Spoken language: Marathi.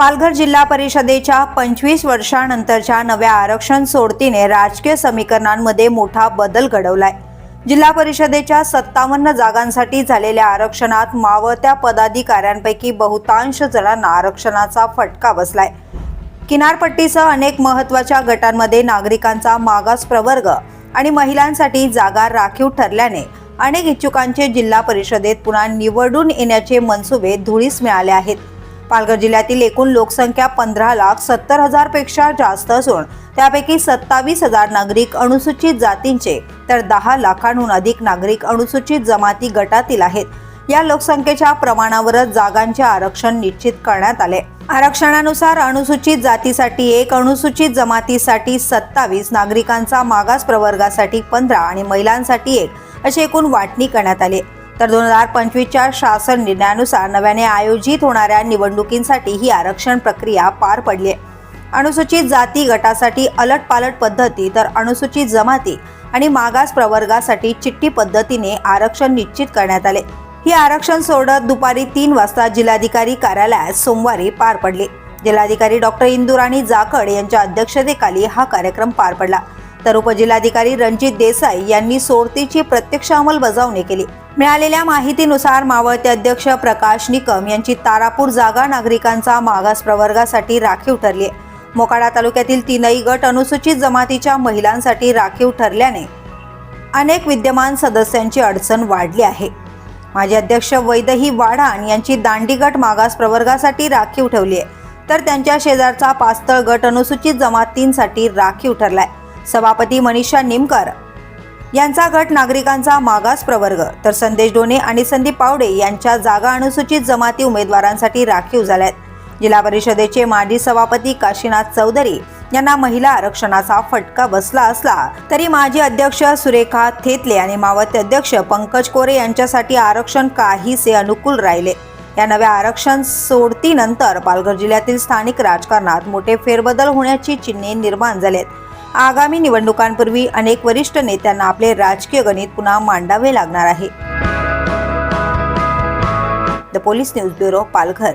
पालघर जिल्हा परिषदेच्या पंचवीस वर्षानंतरच्या नव्या आरक्षण सोडतीने राजकीय समीकरणांमध्ये मोठा बदल घडवलाय. जिल्हा परिषदेच्या सत्तावन्न जागांसाठी झालेल्या आरक्षणात मावळत्या पदाधिकाऱ्यांपैकी बहुतांश जणांना आरक्षणाचा फटका बसलाय. किनारपट्टीसह अनेक महत्त्वाच्या गटांमध्ये नागरिकांचा मागास प्रवर्ग आणि महिलांसाठी जागा राखीव ठरल्याने अनेक इच्छुकांचे जिल्हा परिषदेत पुन्हा निवडून येण्याचे मनसुबे धुळीस मिळाले आहेत. पालघर जिल्ह्यातील एकूण लोकसंख्या पंधरा लाख सत्तर हजारपेक्षा जास्त असून त्यापैकी सत्तावीस हजार नागरिक अनुसूचित जातींचे तर दहा लाखांहून अधिक नागरिक अनुसूचित जमाती गटातील आहेत. या लोकसंख्येच्या प्रमाणावरच जागांचे आरक्षण निश्चित करण्यात आले. आरक्षणानुसार अनुसूचित जातीसाठी एक अनुसूचित जमातीसाठी सत्तावीस नागरिकांचा मागास प्रवर्गासाठी पंधरा आणि महिलांसाठी एक अशी एकूण वाटणी करण्यात आली. तर दोन हजार पंचवीसच्या शासन निर्णयानुसार नव्याने आयोजित होणाऱ्या निवडणुकींसाठी ही आरक्षण प्रक्रिया पार पडली आहे. अनुसूचित जाती गटासाठी अलट पालट पद्धती तर अनुसूचित जमाती आणि मागास प्रवर्गासाठी चिठ्ठी पद्धतीने आरक्षण निश्चित करण्यात आले. ही आरक्षण सोडत दुपारी तीन वाजता जिल्हाधिकारी कार्यालयात सोमवारी पार पडली. जिल्हाधिकारी डॉक्टर इंदुराणी जाखड यांच्या अध्यक्षतेखाली हा कार्यक्रम पार पडला. तर उपजिल्हाधिकारी रणजित देसाई यांनी सोडतीची प्रत्यक्ष अंमलबजावणी केली. मिळालेल्या माहितीनुसार मावळते अध्यक्ष प्रकाश निकम यांची तारापूर जागा नागरिकांचा मागास प्रवर्गासाठी राखीव ठरली आहे. मोकाडा तालुक्यातील तीनही गट अनुसूचित जमातीच्या महिलांसाठी राखीव ठरल्याने अनेक विद्यमान सदस्यांची अडचण वाढली आहे. माजी अध्यक्ष वैदही वाढाण यांची दांडी गट मागास प्रवर्गासाठी राखीव ठेवली आहे. तर त्यांच्या शेजारचा पास्तळ गट अनुसूचित जमातींसाठी राखीव ठरलाय. सभापती मनीषा निमकर यांचा गट नागरिकांचा मागास प्रवर्ग. तर संदेश डोने आणि संदीप पावडे यांच्या जागा अनुसूचित जमाती उमेदवारांसाठी राखीव झाल्यात. जिल्हा परिषदेचे माजी सभापती काशीनाथ चौधरी यांना महिला आरक्षणाचा फटका बसला असला तरी माजी अध्यक्ष सुरेखा थेतले आणि मावते अध्यक्ष पंकज कोरे यांच्यासाठी आरक्षण काहीसे अनुकूल राहिले. या नव्या आरक्षण सोडतीनंतर पालघर जिल्ह्यातील स्थानिक राजकारणात मोठे फेरबदल होण्याची चिन्हे निर्माण झालेत. आगामी निवडणुकांपूर्वी अनेक वरिष्ठ नेत्यांना आपले राजकीय गणित पुन्हा मांडावे लागणार आहे. The police news bureau Palghar.